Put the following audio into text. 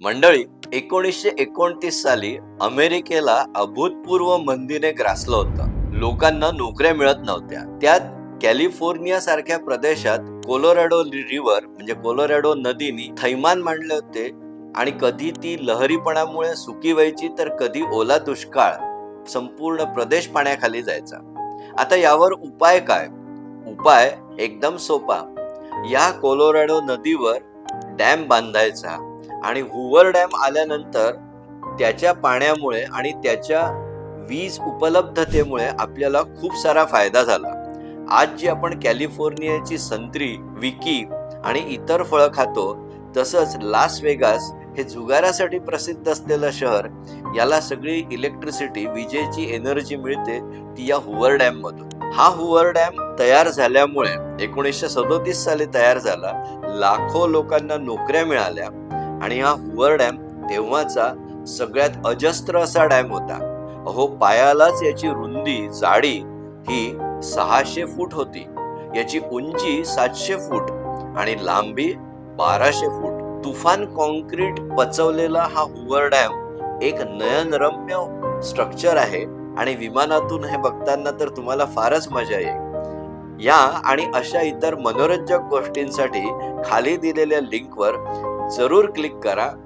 मंडळी एकोणीसशे एकोणतीस साली अमेरिकेला अभूतपूर्व मंदीने ग्रासलं होतं. लोकांना नोकऱ्या मिळत नव्हत्या. त्यात कॅलिफोर्निया सारख्या प्रदेशात कोलोरॅडो रिव्हर म्हणजे कोलोरॅडो नदीनी थैमान मांडले होते आणि कधी ती लहरीपणामुळे सुकी व्हायची तर कधी ओला दुष्काळ संपूर्ण प्रदेश पाण्याखाली जायचा. आता यावर उपाय काय? उपाय एकदम सोपा. या कोलोरॅडो नदीवर डॅम बांधायचा. आणि हुवर डॅम आल्यानंतर त्याच्या पाण्यामुळे आणि त्याच्या वीज उपलब्धतेमुळे आपल्याला खूप सारा फायदा झाला. आज जी आपण कॅलिफोर्नियाची संत्री विकी आणि इतर फळं खातो तसंच लास वेगास हे जुगारासाठी प्रसिद्ध असलेलं शहर याला सगळी इलेक्ट्रिसिटी विजेची एनर्जी मिळते ती या हुवर डॅम मधून हा हुवर डॅम तयार झाल्यामुळे एकोणीसशे सदोतीस साली तयार झाला लाखो लोकांना नोकऱ्या मिळाल्या आणि हा हुवर डॅम तेव्हाचा सगळ्यात अजस्त्र असा डॅम होता. अहो पायालाच याची रुंदी जाडी ही सहाशे फूट होती. याची उंची सातशे फूट आणि लांबी बाराशे फूट. तुफान कॉन्क्रीट पचवलेला हा हुवर डॅम एक नयनरम्य स्ट्रक्चर आहे आणि विमानातून हे बघताना तर तुम्हाला फारच मजा येईल. या आणि अशा इतर मनोरंजक गोष्टींसाठी खाली दिलेल्या लिंकवर जरूर क्लिक करा.